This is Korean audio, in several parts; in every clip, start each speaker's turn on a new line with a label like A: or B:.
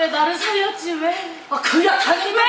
A: 왜 나를 살렸지 왜?
B: 아 그야 당연히
A: 왜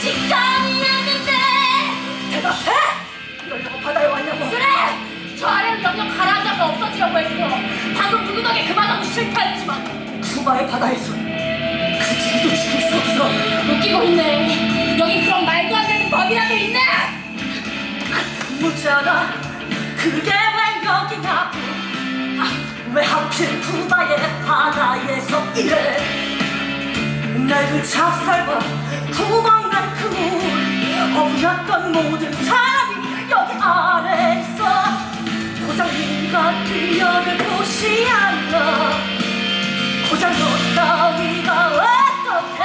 A: 직전이었는데.
B: 대답해! 이러려고 바다에 왔냐고.
A: 그래! 저 아래로 영영 가라앉아서 없어지려고 했어. 방금 누구 덕에 그만하고 실패했지만.
B: 쿠바의 바다에서 그 지기도 죽일 수 없어.
A: 웃기고 있네. 여기 그런 말도 안 되는 법이라도 있네!
B: 묻잖아 그게 왜 여기냐고 아, 왜 하필 쿠바의 바다에서 이래? 낡은 작살과 어부였던 모든 사람이 여기 아래 있어 고장 네가 뛰어들 곳이 아니라 고장 너 따위가 어떡해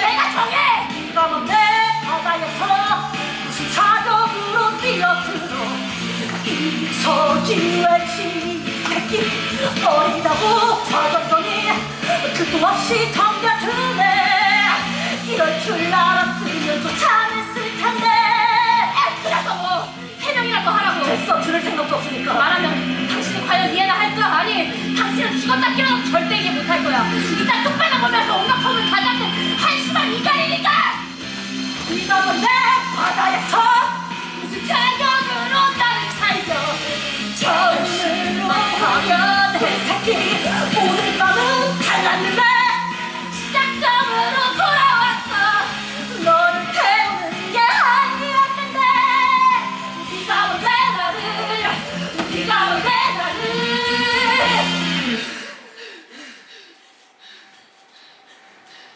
A: 내가 정해!
B: 네가 뭔데 바다에서 무슨 자격으로 뛰어들어 이석이 외치 새끼 어리다고 터졌더니 끝도 없이 덤벼드네
A: about that.